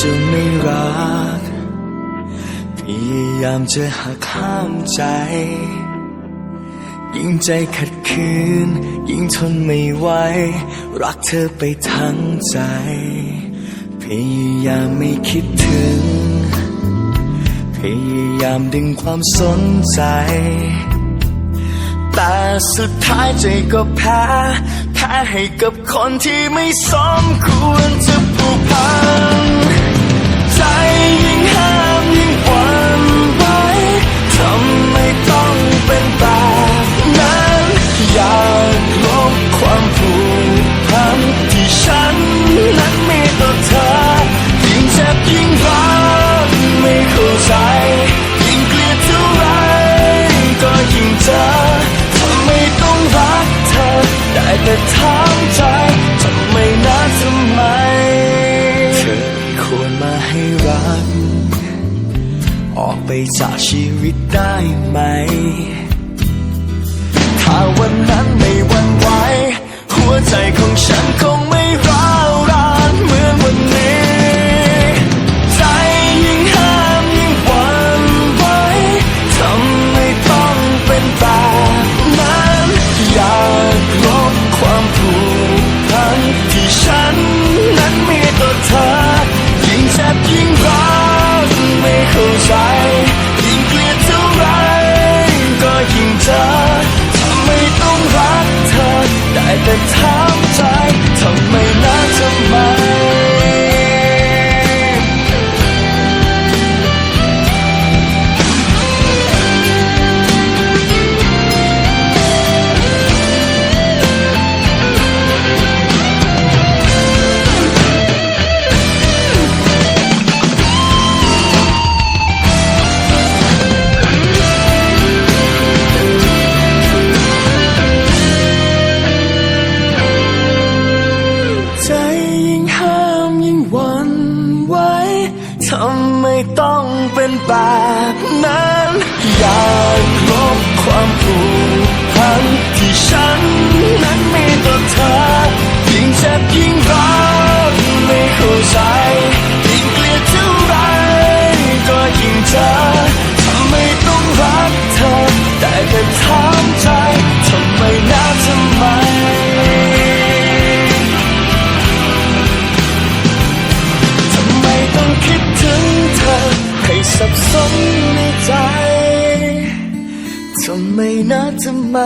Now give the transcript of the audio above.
จะไม่รัก พยายามจะหักห้ามใจ ยิ่งใจขัดขืน ยิ่งทนไม่ไหว รักเธอไปทั้งใจ พยายามไม่คิดถึง พยายามดึงความสนใจ แต่สุดท้ายใจก็แพ้ แพ้ให้กับคนที่ไม่สมควรจะผูกพันใจ จากชีวิตได้ไหม ถ้าวันนั้นไม่หวันไหวหัวใจของฉันคงไม่ร้าวรานเหมือนวันนี้ ใจยิ่งห้ามยิ่งหวันไหวทำไมต้องเป็นแบบนั้น อยากลบความผูกพันที่ฉัน ได้แทำไมต้องเป็นแบบนั้นอยากลบความผูก ใจทำไมนะทำไม